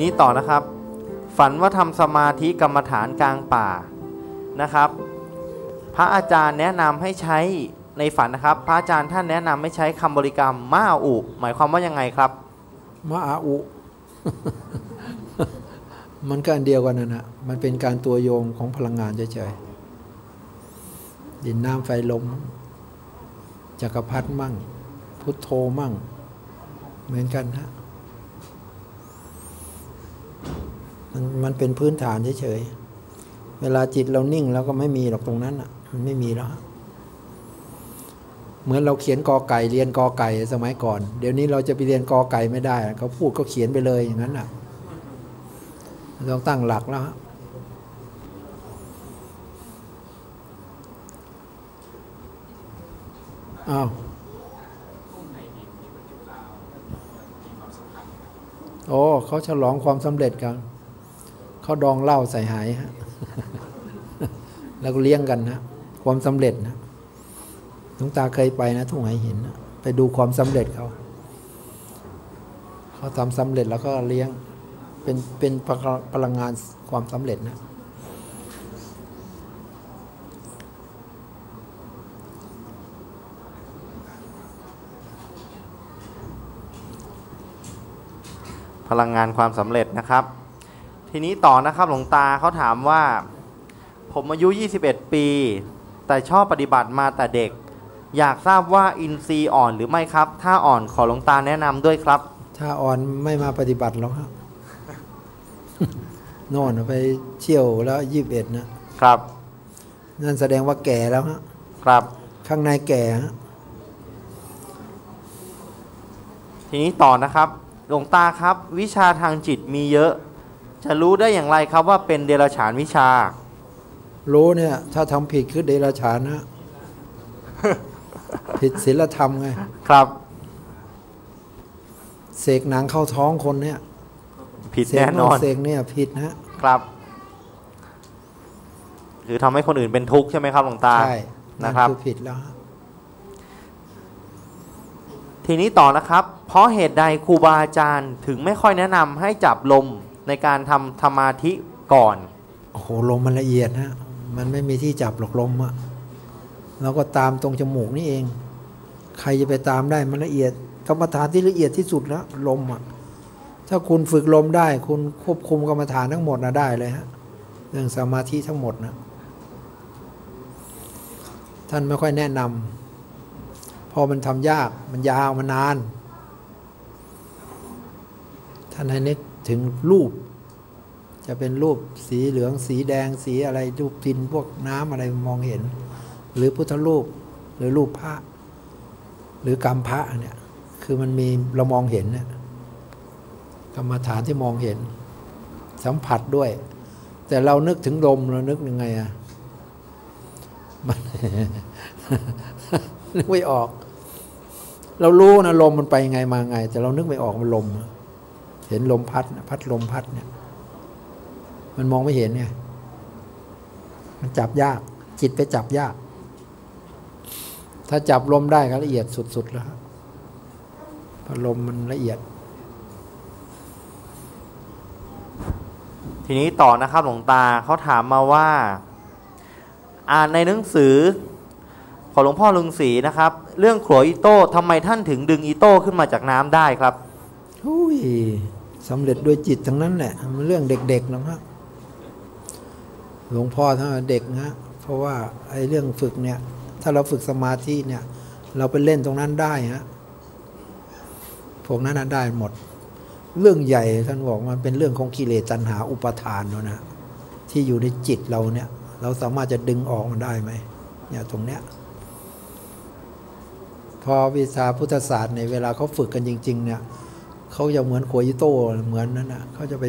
นี้ต่อนะครับ ฝันว่าทำสมาธิกรรมฐานกลางป่านะครับ พระอาจารย์แนะนำให้ใช้ในฝันนะครับ พระอาจารย์ท่านแนะนำให้ใช้คำบริกรรมมาอุหมายความว่ายังไงครับมะอาอุมันก็อันเดียวกันนะนะมันเป็นการตัวโยงของพลังงานเฉยๆดินน้ำไฟลมจักรพรรดิมั่ง พุทโธมั่ง เหมือนกันฮะ มันมันเป็นพื้นฐานเฉยๆ เวลาจิตเรานิ่งแล้วก็ไม่มีหรอกตรงนั้นอะ มันไม่มีแล้วเหมือนเราเขียนกอไก่เรียนกอไก่สมัยก่อน เดี๋ยวนี้เราจะไปเรียนกอไก่ไม่ได้เขาพูดก็เขียนไปเลยอย่างนั้นอะต้องตั้งหลักแล้วอ้าวโอ้เขาฉลองความสำเร็จกัน เขาดองเหล้าใส่หายฮะแล้วก็เลี้ยงกันนะความสำเร็จนะหลวงตาเคยไปนะทุ่งไหหินนะไปดูความสำเร็จเขาเขาทำสำเร็จแล้วก็เลี้ยงเป็นเป็นพลังงานความสำเร็จนะพลังงานความสำเร็จนะครับ ทีนี้ต่อนะครับหลวงตาเขาถามว่า ผมอายุ 21 ปี แต่ชอบปฏิบัติมาแต่เด็ก อยากทราบว่าอินทรีย์อ่อนหรือไม่ครับ ถ้าอ่อนขอหลวงตาแนะนำด้วยครับ ถ้าอ่อนไม่มาปฏิบัติหรอกครับ โน่นไปเชี่ยวแล้วยี่บเอ็ดนะครับนั่นแสดงว่าแก่แล้วฮะครับ ข้างในแก่ฮะทีนี้ต่อนะครับ หลวงตาครับ วิชาทางจิตมีเยอะ จะรู้ได้อย่างไรครับว่าเป็นเดรัจฉานวิชา รู้เนี่ย ถ้าทำผิดคือเดรัจฉานนะผิดศีลธรรมไง ครับ เสกหนังเข้าท้องคนเนี่ย ผิดเสกแน่นอนเสกเนี่ย ผิดนะครับ คือทำให้คนอื่นเป็นทุกข์ใช่ไหมครับหลวงตาใช่นะครับคือผิดแล้วฮะทีนี้ต่อนะครับ เพราะเหตุใดครูบาอาจารย์ถึงไม่ค่อยแนะนำให้จับลม ในการทำสมาธิก่อนโอ้โหลมมันละเอียดฮะมันไม่มีที่จับหรอกลมอะเราก็ตามตรงจมูกนี่เอง ใครจะไปตามได้มันละเอียดกรรมฐานที่ละเอียดที่สุดแล้วลมอะถ้าคุณฝึกลมได้ คุณควบคุมกรรมฐานทั้งหมดนะได้เลยฮะเรื่องสมาธิทั้งหมดนะท่านไม่ค่อยแนะนำเพอมันทำยากมันยาวมันนาน ท่านให้นึก ถึงรูป จะเป็นรูปสีเหลืองสีแดงสีอะไรรูปพินพวกน้ำอะไรมองเห็น หรือพุทธรูปหรือรูปพระหรือกรรมพระเนี่ยคือมันมีเรามองเห็นเนี่ยกรรมฐานที่มองเห็น สัมผัสด้วย แต่เรานึกถึงลมเรานึกยังไงอะมันนึกไม่ออก เรารู้นะลมมันไปยังไงมาไง แต่เรานึกไม่ออกมันลม เห็นลมพัดนะพัดลมพัดเนี่ย มันมองไม่เห็นไงมันจับยาก จิตไปจับยาก ถ้าจับลมได้ก็ละเอียดสุดๆแล้วครับเพราะลมมันละเอียด ทีนี้ต่อนะครับหลวงตาเขาถามมาว่า อ่านในหนังสือของหลวงพ่อลุงศรีนะครับ เรื่องขลัวอีโต้ทำไมท่านถึงดึงอีโต้ขึ้นมาจากน้ำได้ครับอุ้ย สำเร็จด้วยจิตทั้งนั้นแหละมันเรื่องเด็กๆนะครับหลวงพ่อท่านเด็กนะเพราะว่าไอ้เรื่องฝึกเนี่ย ถ้าเราฝึกสมาธิเนี่ย เราไปเล่นตรงนั้นได้ฮะพวกนั้นได้หมด เรื่องใหญ่ท่านบอกมันเป็นเรื่องของกิเลสตัณหาอุปทานเนอะนะที่อยู่ในจิตเราเนี่ย เราสามารถจะดึงออกมันได้ไหมเนี่ยตรงเนี้ยพอวิชาพุทธศาสตร์ในเวลาเขาฝึกกันจริง ๆ เนี่ย เขาจะเหมือนขวยิโต้เหมือนนั้นนะเขาจะไป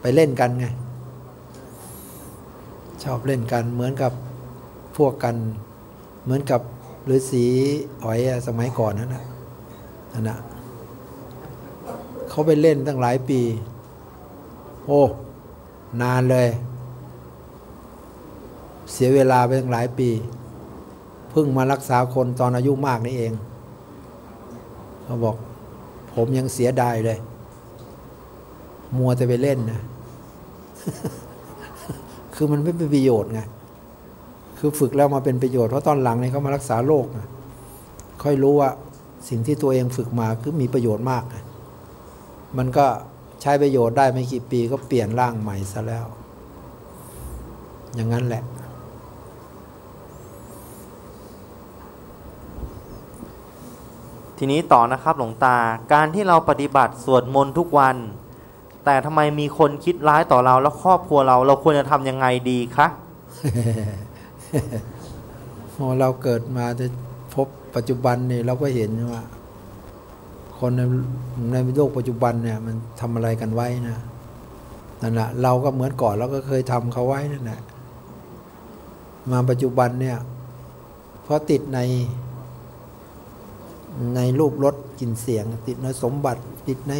ไปเล่นกันไง ชอบเล่นกันเหมือนกับพวกกัน เหมือนกับฤาษีอ๋อยสมัยก่อนนั่นนะนั่นนะเขาไปเล่นตั้งหลายปี โอ้ นานเลย เสียเวลาไปตั้งหลายปี เพิ่งมารักษาคนตอนอายุมากนี่เองเขาบอก ผมยังเสียดายเลย มัวแต่ไปเล่นนะ คือมันไม่เป็นประโยชน์ไง คือฝึกแล้วมาเป็นประโยชน์ เพราะตอนหลังเนี่ยเขามารักษาโรคนะค่อยรู้ว่าสิ่งที่ตัวเองฝึกมาคือมีประโยชน์มากนะมันก็ใช้ประโยชน์ได้ไม่กี่ปีก็เปลี่ยนร่างใหม่ซะแล้ว อย่างนั้นแหละ ทีนี้ต่อนะครับหลวงตาการที่เราปฏิบัติสวดมนต์ทุกวัน แต่ทำไมมีคนคิดร้ายต่อเราแล้วครอบครัวเรา เราควรจะทำยังไงดีคะพอเราเกิดมาจะพบปัจจุบันนี่เราก็เห็นว่า คนในในโลกปัจจุบันเนี่ย มันทำอะไรกันไว้นะนั่นแหละเราก็เหมือนก่อนเราก็เคยทำเขาไว้นั่นแหละมาปัจจุบันเนี่ยเพราะติดใน ในรูปรสกลิ่นเสียง ติดในสมบัติ ติดใน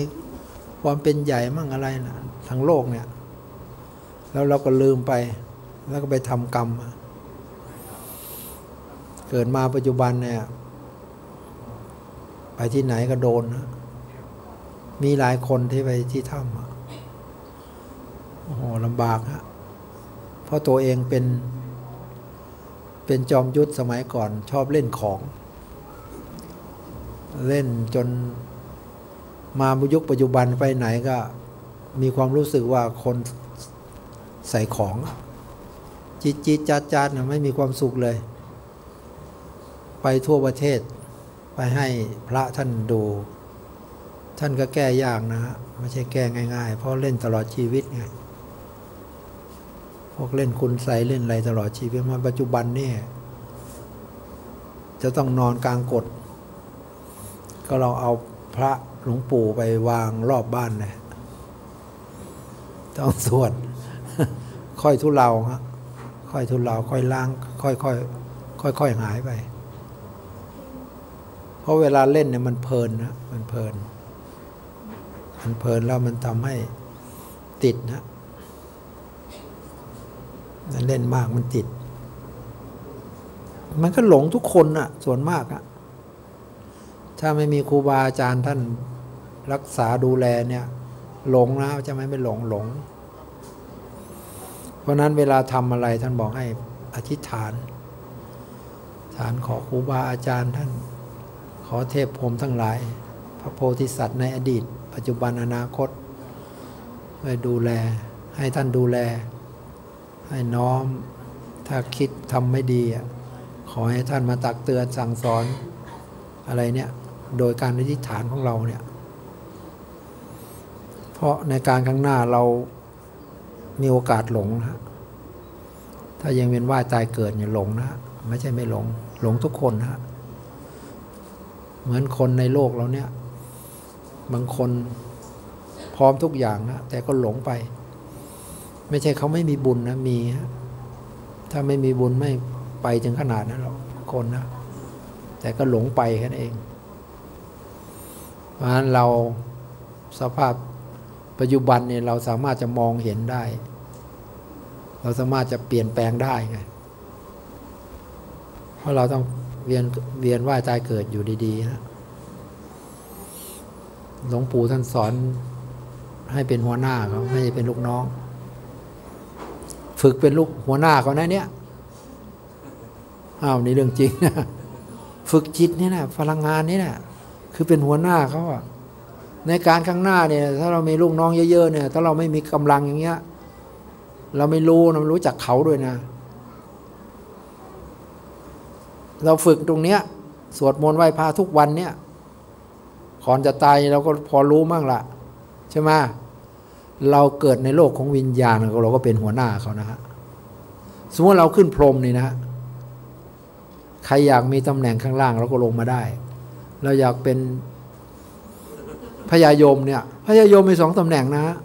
ความเป็นใหญ่มั่งอะไรนะทั้งโลกเนี่ย แล้วเราก็ลืมไป แล้วก็ไปทำกรรม เกิดมาปัจจุบันเนี่ย ไปที่ไหนก็โดนนะมีหลายคนที่ไปที่ถ้ำโอ้โหลำบากฮะเพราะตัวเองเป็น เป็นจอมยุทธสมัยก่อนชอบเล่นของ เล่นจนมายุคปัจจุบันไปไหนก็มีความรู้สึกว่าคนใส่ของจิตจิตจัดจัดเนี่ยไม่มีความสุขเลย ไปทั่วประเทศ ไปให้พระท่านดู ท่านก็แก้ยากนะฮะไม่ใช่แก้ง่าย ๆ เพราะเล่นตลอดชีวิตไงพวกเล่นคุณใส่เล่นอะไรตลอดชีวิตมาปัจจุบันนี่จะต้องนอนกลางกฎ ก็เราเอาพระหลวงปู่ไปวางรอบบ้านเลยต้องสวด ค่อยทุเลาฮะค่อยทุเลาค่อยล้าง ค่อยค่อยค่อยค่อยหายไป เพราะเวลาเล่นเนี่ยมันเพลินนะมันเพลิน มันเพลินแล้วมันทำให้ติดนะเล่นมากมันติด มันก็หลงทุกคนน่ะส่วนมากอะ ถ้าไม่มีครูบาอาจารย์ท่านรักษาดูแลเนี่ย หลงนะจะไม่ไม่หลงหลง เพราะนั้นเวลาทำอะไรท่านบอกให้อธิษฐาน ฐานขอครูบาอาจารย์ท่าน ขอเทพพรมทั้งหลาย พระโพธิสัตว์ในอดีต ปัจจุบันอนาคตให้ดูแล ให้ท่านดูแล ให้น้อม ถ้าคิดทำไม่ดี ขอให้ท่านมาตักเตือนสั่งสอนอะไรเนี่ย โดยการอธิษฐานของเราเนี่ย เพราะในการข้างหน้าเรามีโอกาสหลงนะฮะถ้ายังเวียนว่าตายเกิดเนี่ยหลงนะฮะไม่ใช่ไม่หลง หลงทุกคนนะฮะเหมือนคนในโลกเราเนี่ย บางคนพร้อมทุกอย่างนะแต่ก็หลงไป ไม่ใช่เขาไม่มีบุญนะมีฮะถ้าไม่มีบุญไม่ไปถึงขนาดนั้นหรอกคนนะ แต่ก็หลงไปแค่นั้นเอง เพราะฉะนั้นเราสภาพปัจจุบันเนี่ยเราสามารถจะมองเห็นได้ เราสามารถจะเปลี่ยนแปลงได้ไง เพราะเราต้องเวียนเวียนว่ายตายเกิดอยู่ดีๆนะหลวงปู่ท่านสอนให้เป็นหัวหน้าเขาไม่ใช่เป็นลูกน้อง ฝึกเป็นลูกหัวหน้าเขานะเนี่ยอ้าวนี่เรื่องจริงนะฝึกจิตนี่นะพลังงานนี่นะ คือเป็นหัวหน้าเขาอะในการข้างหน้าเนี่ย ถ้าเรามีลูกน้องเยอะๆเนี่ย ถ้าเราไม่มีกำลังอย่างเงี้ย เราไม่รู้เรารู้จักเขาด้วยนะ เราฝึกตรงเนี้ย สวดมนต์ไหว้พระทุกวันเนี่ยก่อนจะตายเราก็พอรู้มั่งละใช่ไหมเราเกิดในโลกของวิญญาณเราก็เป็นหัวหน้าเขานะฮะสมมติเราขึ้นพรมนี่นะใครอยากมีตำแหน่งข้างล่างเราก็ลงมาได้ เราอยากเป็นพญายมเนี่ยพญายมมีสองตำแหน่งนะฮะ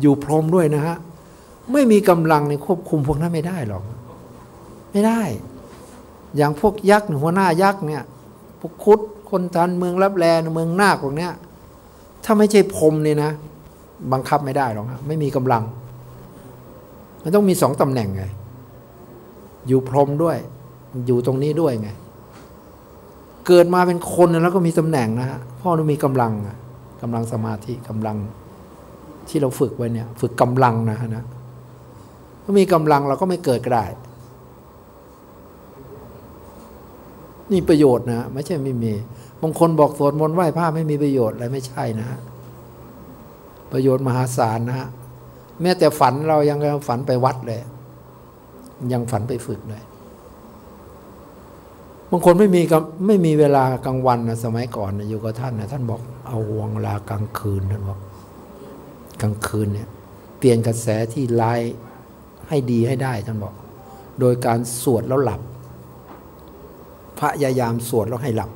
อยู่พรมด้วยนะฮะ ไม่มีกำลังในควบคุมพวกนั้นไม่ได้หรอก ไม่ได้ อย่างพวกยักษ์หัวหน้ายักษ์เนี่ย พวกคุดคนทันเมืองรับแลเมืองนาคพวกเนี้ย ถ้าไม่ใช่พรมเนี่ยนะ บังคับไม่ได้หรอกไม่มีกำลัง มันต้องมีสองตำแหน่งไง อยู่พรมด้วย อยู่ตรงนี้ด้วยไง เกิดมาเป็นคนแล้วก็มีตำแหน่งนะฮะพ่อต้องมีกำลังกำลังสมาธิกำลังที่เราฝึกไว้เนี่ย ฝึกกำลังนะนะถ้ามีกำลังเราก็ไม่เกิดก็ได้ นี่ประโยชน์นะ ไม่ใช่ไม่มีบางคนบอกสวดมนต์ไหว้พระไม่มีประโยชน์อะไรไม่ใช่นะฮะประโยชน์มหาศาลนะฮะแม้แต่ฝันเรายังฝันไปวัดเลย ยังฝันไปฝึกเลย บางคนไม่มีไม่มีเวลากลางวันนะสมัยก่อนนะอยู่กับท่านนะท่านบอกเอาวงเวลากลางคืนท่านบอกกลางคืนเนี่ยเปลี่ยนกระแสที่ร้ายให้ดีให้ได้ท่านบอก โดยการสวดแล้วหลับ พระยายามสวดแล้วให้หลับ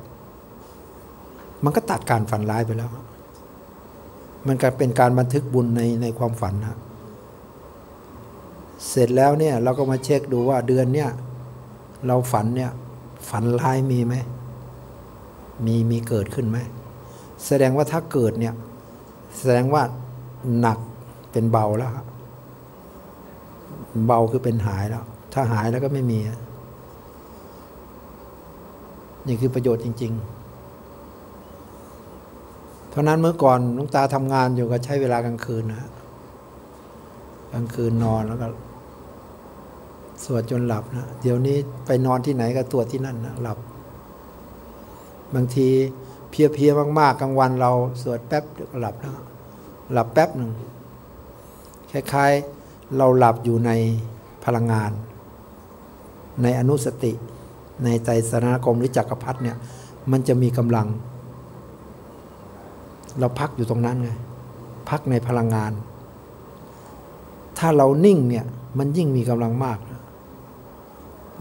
มันก็ตัดการฝันร้ายไปแล้ว มันก็เป็นการบันทึกบุญในในความฝันนะเสร็จแล้วเนี่ยเราก็มาเช็คดูว่าเดือนเนี่ยเราฝันเนี่ย ฝันร้ายมีไหมมีมีเกิดขึ้นไหมแสดงว่าถ้าเกิดเนี่ย แสดงว่าหนักเป็นเบาแล้วเบาคือเป็นหายแล้ว ถ้าหายแล้วก็ไม่มี นี่คือประโยชน์จริง ๆเพราะนั้นเมื่อก่อนลุงตาทำงานอยู่ก็ใช้เวลากลางคืนนะกลางคืนนอนแล้วก็ สวดจนหลับนะเดี๋ยวนี้ไปนอนที่ไหนก็ตรวจที่นั่นนะหลับ บางทีเพียเพียมากๆกลางวันเราสวดแป๊บเดี๋ยวก็หลับแล้วหลับแป๊บหนึ่งคล้ายๆเราหลับอยู่ในพลังงาน ในอนุสติ ในใจสนากรมหรือจักรพรรดิเนี่ย มันจะมีกำลัง เราพักอยู่ตรงนั้นไงพักในพลังงาน ถ้าเรานิ่งเนี่ย มันยิ่งมีกำลังมาก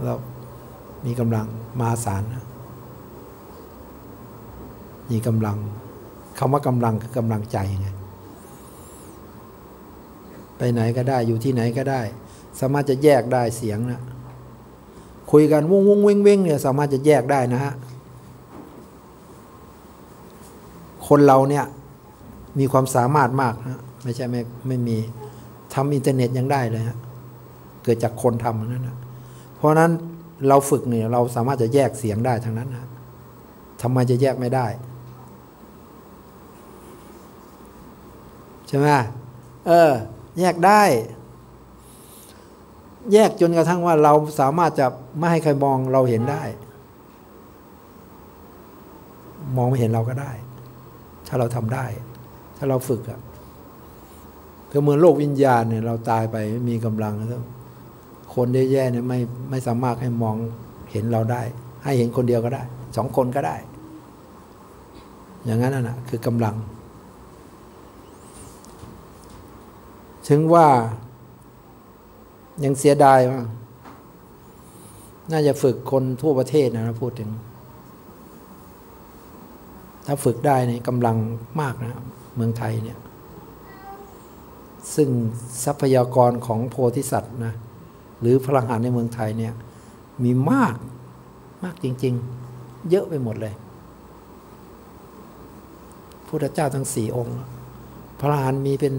เรามีกำลังมาศาลนะมีกำลังคำว่ากำลังคือกำลังใจไงไปไหนก็ได้อยู่ที่ไหนก็ได้ สามารถจะแยกได้เสียงนะคุยกันวุ้งวุ้งเว้งเว้งเนี่ยสามารถจะแยกได้นะฮะคนเราเนี่ยมีความสามารถมากนะไม่ใช่ไม่ไม่มีทำอินเทอร์เน็ตยังได้เลยฮะเกิดจากคนทำนั่นนะ เพราะนั้นเราฝึกเนี่ยเราสามารถจะแยกเสียงได้ทั้งนั้นนะทำไมจะแยกไม่ได้ ใช่ไหมเออ แยกได้ แยกจนกระทั่งว่าเราสามารถจะไม่ให้ใครมองเราเห็นได้ มองไม่เห็นเราก็ได้ ถ้าเราทำได้ ถ้าเราฝึกอะก็เหมือนโลกวิญญาณเนี่ยเราตายไปไม่มีกำลังแล้ว คนแย่ๆเนี่ยไม่ไม่สามารถให้มองเห็นเราได้ ให้เห็นคนเดียวก็ได้สองคนก็ได้ อย่างนั้นน่ะคือกำลัง ถึงว่ายังเสียดายว่าน่าจะฝึกคนทั่วประเทศนะพูดถึง ถ้าฝึกได้เนี่ยกำลังมากนะเมืองไทยเนี่ย ซึ่งทรัพยากรของโพธิสัตว์นะ หรือพลังงานในเมืองไทยเนี่ยมีมากมากจริง ๆ เยอะไปหมดเลยพุทธเจ้าทั้งสี่องค์ พลังงานมีเป็น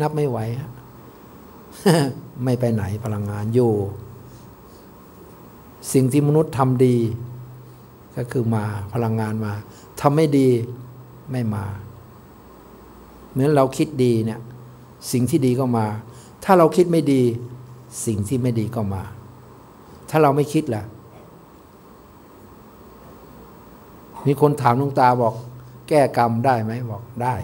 นับไม่ไหวไม่ไปไหนพลังงานอยู่ สิ่งที่มนุษย์ทำดี ก็คือมาพลังงานมาทำไม่ดีไม่มา เหมือนเราคิดดีเนี่ยสิ่งที่ดีก็มา ถ้าเราคิดไม่ดี สิ่งที่ไม่ดีก็มา ถ้าเราไม่คิดล่ะ มีคนถามลุงตาบอก แก้กรรมได้ไหมบอกได้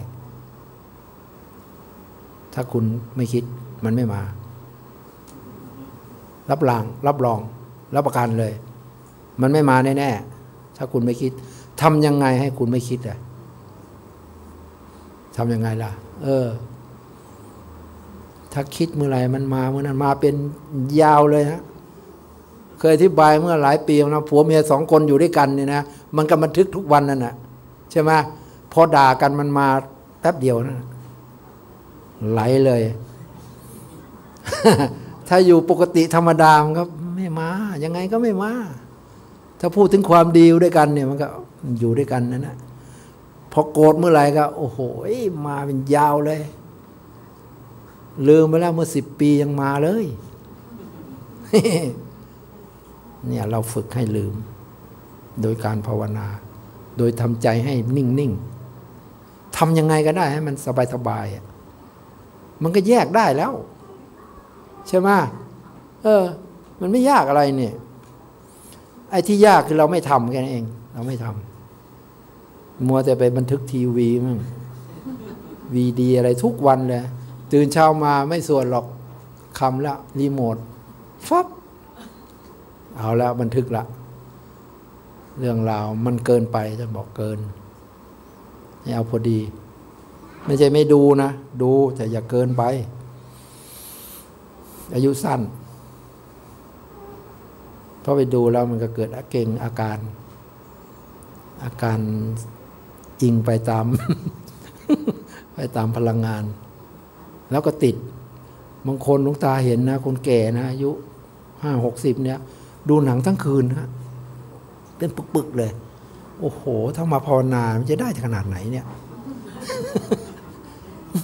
ถ้าคุณไม่คิดมันไม่มา รับราง รับรอง รับประกันเลย มันไม่มาแน่ๆถ้าคุณไม่คิดทำยังไงให้คุณไม่คิดอะทำยังไงล่ะ เออ ถ้าคิดเมื่อไหร่มันมาเมื่อนั้นมาเป็นยาวเลยฮะเคยอธิบายเมื่อหลายปีนะผัวเมียสองคนอยู่ด้วยกันเนี่ยนะมันก็บันทึกทุกวันนั่นแหะใช่ไหมพอด่ากันมันมาแป๊บเดียวนะไหลเลย ถ้าอยู่ปกติธรรมดามันก็ไม่มา ยังไงก็ไม่มา ถ้าพูดถึงความดีด้วยกันเนี่ยมันก็อยู่ด้วยกันนั่นนะพอโกรธเมื่อไหร่ก็ โอ้โหมาเป็นยาวเลย ลืมไปแล้วเมื่อสิบปียังมาเลย เนี่ยเราฝึกให้ลืม โดยการภาวนา โดยทำใจให้นิ่ง ๆทำยังไงก็ได้ให้มันสบายๆมันก็แยกได้แล้ว ใช่ไหมเออ มันไม่ยากอะไรเนี่ย ไอ้ที่ยากคือเราไม่ทำแค่นั้นเอง เราไม่ทำมัวแต่ไปบันทึกทีวีมั่งวีดีอะไรทุกวันเลย ตื่นเช้ามาไม่สวดหรอกคำละรีโมทฟับเอาแล้วบันทึกละ เรื่องราวมันเกินไปจะบอกเกินให้เอาพอดี ไม่ใช่ไม่ดูนะ ดูแต่อย่าเกินไป อายุสั้นเพราะไปดูแล้วมันก็เกิดอาเก่งอาการ อาการอิงไปตาม ไปตามพลังงาน แล้วก็ติด บางคนลุงตาเห็นนะ คนแก่นะอายุห้าหกสิบเนี่ย ดูหนังทั้งคืนฮะเป็นปึกๆเลย โอ้โห ถ้ามาภาวนามันจะได้ขนาดไหนเนี่ย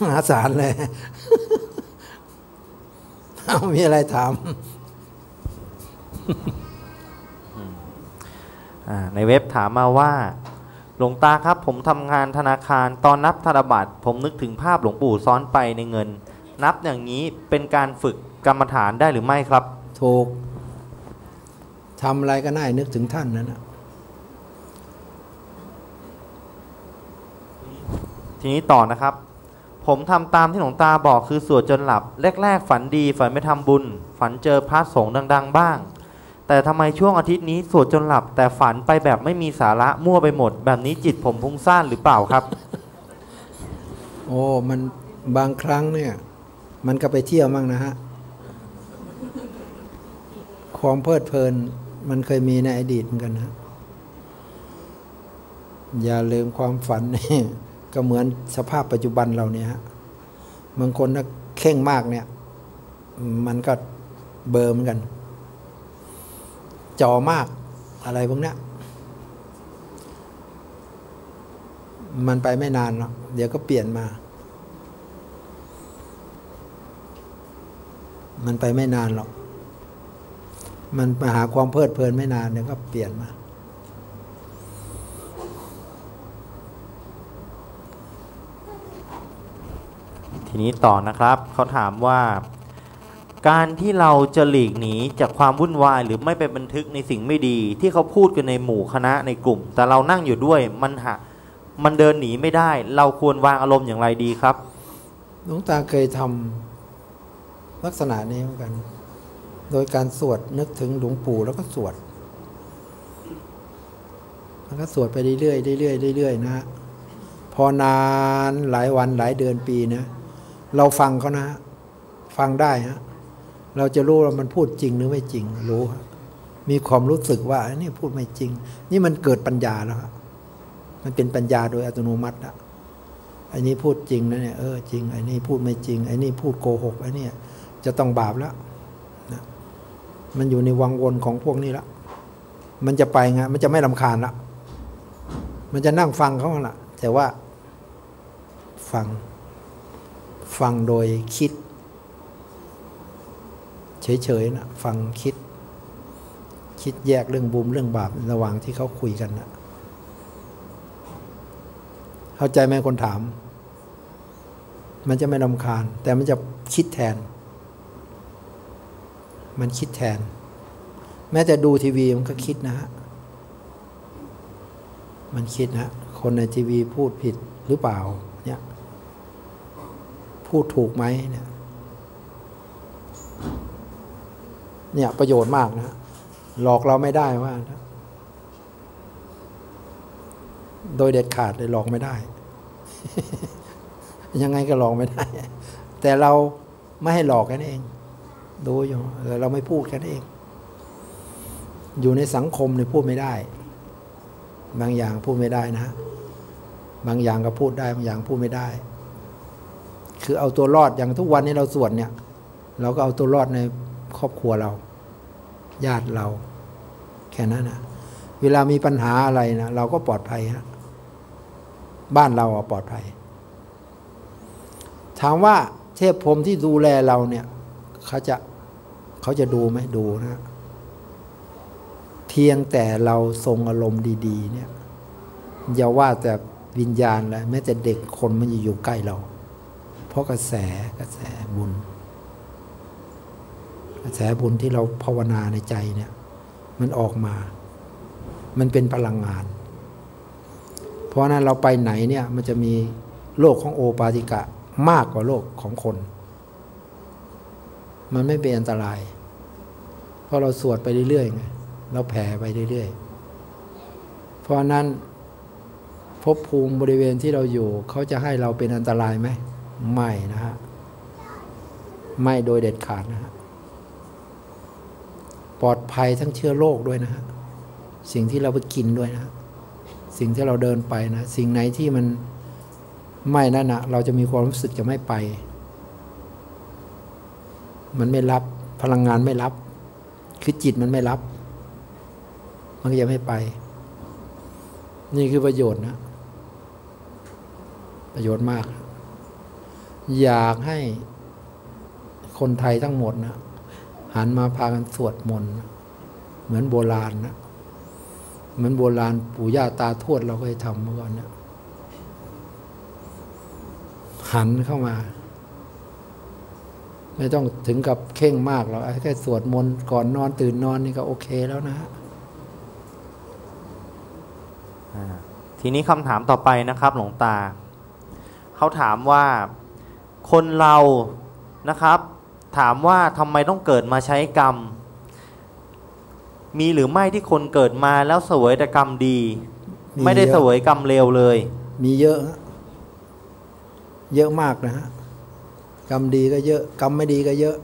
มหาศาลเลยเอามีอะไรถามในเว็บถามมาว่า หลวงตาครับผมทำงานธนาคารตอนนับธนบัตรผมนึกถึงภาพหลวงปู่ซ้อนไปในเงิน นับอย่างนี้เป็นการฝึกกรรมฐานได้หรือไม่ครับ ถูกทำอะไรก็น่านึกถึงท่านนั่นนะทีนี้ต่อนะครับ ผมทำตามที่หลวงตาบอกคือสวดจนหลับ แรก ๆ ฝันดีฝันไม่ทำบุญ ฝันเจอพระสงฆ์ดัง ๆ บ้าง แต่ทำไมช่วงอาทิตย์นี้สวดจนหลับ แต่ฝันไปแบบไม่มีสาระมั่วไปหมด แบบนี้จิตผมพุ่งซ่านหรือเปล่าครับ โอ้มันบางครั้งเนี่ย มันก็ไปเที่ยวมั่งนะฮะความเพลิดเพลิน มันเคยมีในอดีตเหมือนกันนะอย่าลืมความฝันนี่ก็เหมือนสภาพปัจจุบันเราเนี่ยฮะบางคนถ้าเข่งมากเนี่ย มันก็เบลอร์เหมือนกัน จอมากอะไรพวกเนี้ยมันไปไม่นานหรอกเดี๋ยวก็เปลี่ยนมา มันไปไม่นานหรอก มันมาหาความเพลิดเพลินไม่นานเดี๋ยวก็เปลี่ยนมา ทีนี้ต่อนะครับ เขาถามว่า การที่เราจะหลีกหนีจากความวุ่นวายหรือไม่ไปบันทึกในสิ่งไม่ดี ที่เขาพูดกันในหมู่คณะในกลุ่ม แต่เรานั่งอยู่ด้วยมันหะมันเดินหนีไม่ได้ เราควรวางอารมณ์อย่างไรดีครับหลวงตาเคยทำลักษณะนี้เหมือนกัน โดยการสวดนึกถึงหลวงปู่แล้วก็สวดแล้วก็สวดไปเรื่อยๆเรื่อยๆเรื่อยๆนะฮะพอนานหลายวันหลายเดือนปีนะ เราฟังเขานะฮะฟังได้ฮะ เราจะรู้ว่ามันพูดจริงหรือไม่จริง รู้ มีความรู้สึกว่าอันนี้พูดไม่จริง นี่มันเกิดปัญญาแล้วมันเป็นปัญญาโดยอัตโนมัติละอันนี้พูดจริงนะเนี่ยเออจริงไอ้นี่พูดไม่จริงไอ้นี่พูดโกหกไอ้นี่จะต้องบาปแล้วนะมันอยู่ในวังวนของพวกนี้ละมันจะไปไงมันจะไม่ลำคาญละมันจะนั่งฟังเขาละแต่ว่าฟังฟังโดยคิด เฉยๆนะฟังคิด คิดแยกเรื่องบุญเรื่องบาประหว่างที่เขาคุยกันนะเข้าใจไหมคนถาม มันจะไม่ลำคาญ แต่มันจะคิดแทน มันคิดแทน แม้แต่ดูทีวีมันก็คิดนะฮะมันคิดนะคนในทีวีพูดผิดหรือเปล่าเนี่ยพูดถูกไหมเนี่ย เนี่ยประโยชน์มากนะหลอกเราไม่ได้ว่าโดยเด็ดขาดเลยหลอกไม่ได้ ยังไงก็หลอกไม่ได้ แต่เราไม่ให้หลอกกันเอง ดูอยู่เราไม่พูดกันเอง อยู่ในสังคมเนี่ยพูดไม่ได้ บางอย่างพูดไม่ได้นะ บางอย่างก็พูดได้ บางอย่างพูดไม่ได้ คือเอาตัวรอดอย่างทุกวันนี้เราสวดเนี่ย เราก็เอาตัวรอดใน รอบครัวเรา ญาติเรา แค่นั้นนะเวลามีปัญหาอะไรนะเราก็ปลอดภัยฮะบ้านเราปลอดภัย ถามว่าเทพพรมที่ดูแลเราเนี่ยเขาจะเขาจะดูไหมดูนะเพียงแต่เราทรงอารมณ์ดี ๆ เนี่ยอย่าว่าแต่วิญญาณเลยแม้แต่เด็กคนมันจะอยู่ใกล้เรา เพราะกระแสกระแสบุญ กระแสบุญที่เราภาวนาในใจเนี่ย มันออกมา มันเป็นพลังงาน เพราะนั้นเราไปไหนเนี่ยมันจะมีโลกของโอปาติกะมากกว่าโลกของคน มันไม่เป็นอันตราย เพราะเราสวดไปเรื่อยๆไงเราแผ่ไปเรื่อยๆ เพราะนั้นภพภูมิบริเวณที่เราอยู่ เขาจะให้เราเป็นอันตรายไหม ไม่นะฮะ ไม่โดยเด็ดขาดนะฮะ ปลอดภัยทั้งเชื้อโรคด้วยนะฮะสิ่งที่เราไปกินด้วยนะ สิ่งที่เราเดินไปนะ สิ่งไหนที่มันไม่นั่นนะเราจะมีความรู้สึกจะไม่ไป มันไม่รับพลังงานไม่รับ คือจิตมันไม่รับ มันก็จะไม่ไป นี่คือประโยชน์นะ ประโยชน์มาก อยากให้คนไทยทั้งหมดนะ หันมาพากันสวดมนต์เหมือนโบราณนะเหมือนโบราณปู่ย่าตาทวดเราเคยทำเมื่อก่อนเนะหันเข้ามา ไม่ต้องถึงกับเข่งมากหรอกแค่สวดมนต์ก่อนนอนตื่นนอนนี่ก็โอเคแล้วนะฮะทีนี้คำถามต่อไปนะครับ หลวงตา เขาถามว่าคนเรานะครับ ถามว่าทำไมต้องเกิดมาใช้กรรม มีหรือไม่ที่คนเกิดมาแล้วเสวยแต่กรรมดีมีไม่ได้เยอะเสวยกรรมเลวเลย มีเยอะฮะเยอะมากนะฮะกรรมดีก็เยอะ กรรมไม่ดีก็เยอะ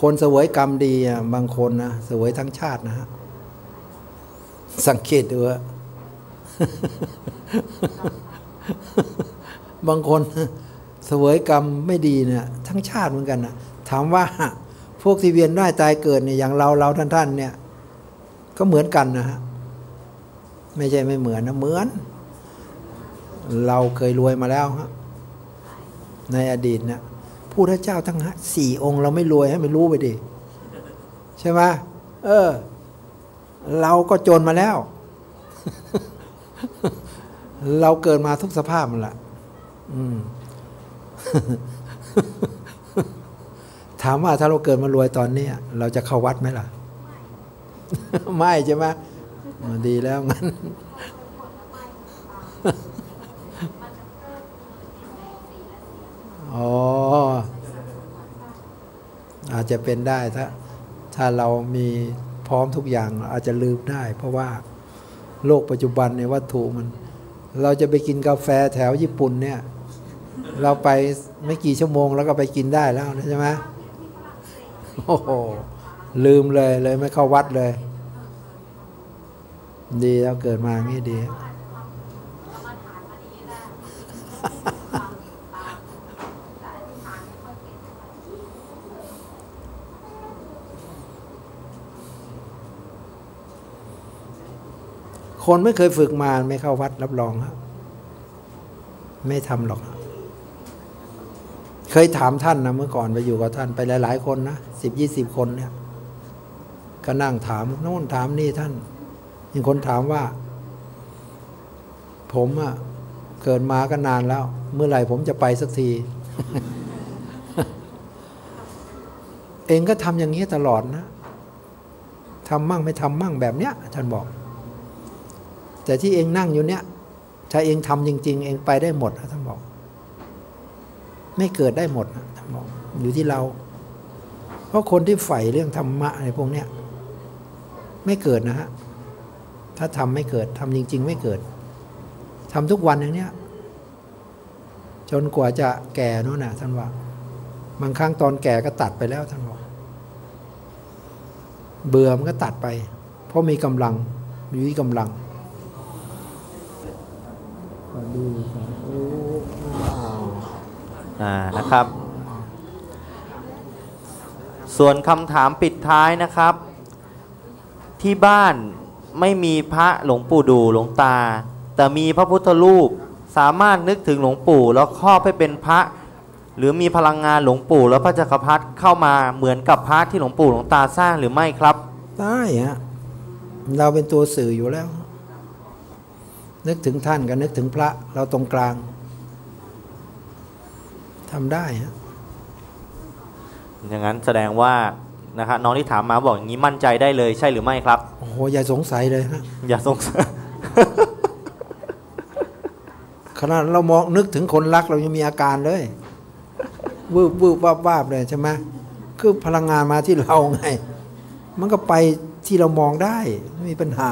คนเสวยกรรมดีอะบางคนนะเสวยทั้งชาตินะฮะสังเกตดูว่าบางคน เสวยกรรมไม่ดีเนี่ยทั้งชาติเหมือนกันนะถามว่าพวกที่เวียนว่ายตายเกิดเนี่ยอย่างเราเราท่านท่านๆเนี่ย ก็เหมือนกันนะฮะไม่ใช่ไม่เหมือนนะเหมือน เราเคยรวยมาแล้วฮะในอดีตนะผู้ทเจ้าทั้งสี่องค์ เราไม่รวยให้มันรู้ไปดิใช่ไหมเออ เราก็จนมาแล้ว เราเกิดมาทุกสภาพมันละอืม ถามว่าถ้าเราเกิดมารวยตอนเนี้ยเราจะเข้าวัดไหมล่ะ ไม่ใช่ไหมอ่าดีแล้วงั้นอ๋ออาจจะเป็นได้ถ้าถ้าเรามีพร้อมทุกอย่างอาจจะลืมได้ เพราะว่าโลกปัจจุบันในยวัตถุมัน เราจะไปกินกาแฟแถวญี่ปุ่นเนี่ย เราไปไม่กี่ชั่วโมงแล้วก็ไปกินได้แล้วนะใช่ไหมโอ้โหลืมเลยเลยไม่เข้าวัดเลย ดีแล้วเกิดมางี้ดี คนไม่เคยฝึกมาไม่เข้าวัดรับรองครับไม่ทำหรอก เคยถามท่านนะเมื่อก่อนไปอยู่กับท่านไปหลาย ๆ คนนะสิบยี่สิบคนเนี่ยก็นั่งถามโน่นถามนี่ท่านมีคนถามว่า ผมอะเกิดมาก็นานแล้ว เมื่อไหร่ผมจะไปสักที เองก็ทำอย่างนี้ตลอดนะทำมั่งไม่ทำมั่งแบบเนี้ยท่านบอก แต่ที่เองนั่งอยู่เนี้ยถ้าเองทำจริง ๆ เองไปได้หมดนะท่านบอก ไม่เกิดได้หมดท่านบอกอยู่ที่เรา เพราะคนที่ใฝ่เรื่องธรรมะในพวกเนี้ยไม่เกิดนะฮะถ้าทำไม่เกิดทำจริง ๆ ไม่เกิดทำทุกวันอย่างเนี้ยจนกว่าจะแก่นู่นน่ะท่านว่าบางครั้งตอนแก่ก็ตัดไปแล้วท่านบอกเบื่อมันก็ตัดไป เพราะมีกำลังมีวิกำลังดูสาธุอ่า นะครับ ส่วนคำถามปิดท้ายนะครับ ที่บ้านไม่มีพระหลวงปู่ดูหลวงตา แต่มีพระพุทธรูปสามารถนึกถึงหลวงปู่แล้วครอบให้เป็นพระ หรือมีพลังงานหลวงปู่แล้วพระจักรพรรดิเข้ามาเหมือนกับพระที่หลวงปู่หลวงตาสร้างหรือไม่ครับได้ฮะเราเป็นตัวสื่ออยู่แล้ว นึกถึงท่านกับนึกถึงพระเราตรงกลาง ทำได้ฮะอย่างนั้นแสดงว่านะครับน้องที่ถามมาบอกอย่างนี้มั่นใจได้เลยใช่หรือไม่ครับโอ้โหอย่าสงสัยเลยฮะอย่าสงสัยขนาดเรามองนึกถึงคนรักเรายังมีอาการเลยวืบวืบวาบวาบเลยใช่ไหมคือพลังงานมาที่เราไง มันก็ไปที่เรามองได้ไม่มีปัญหา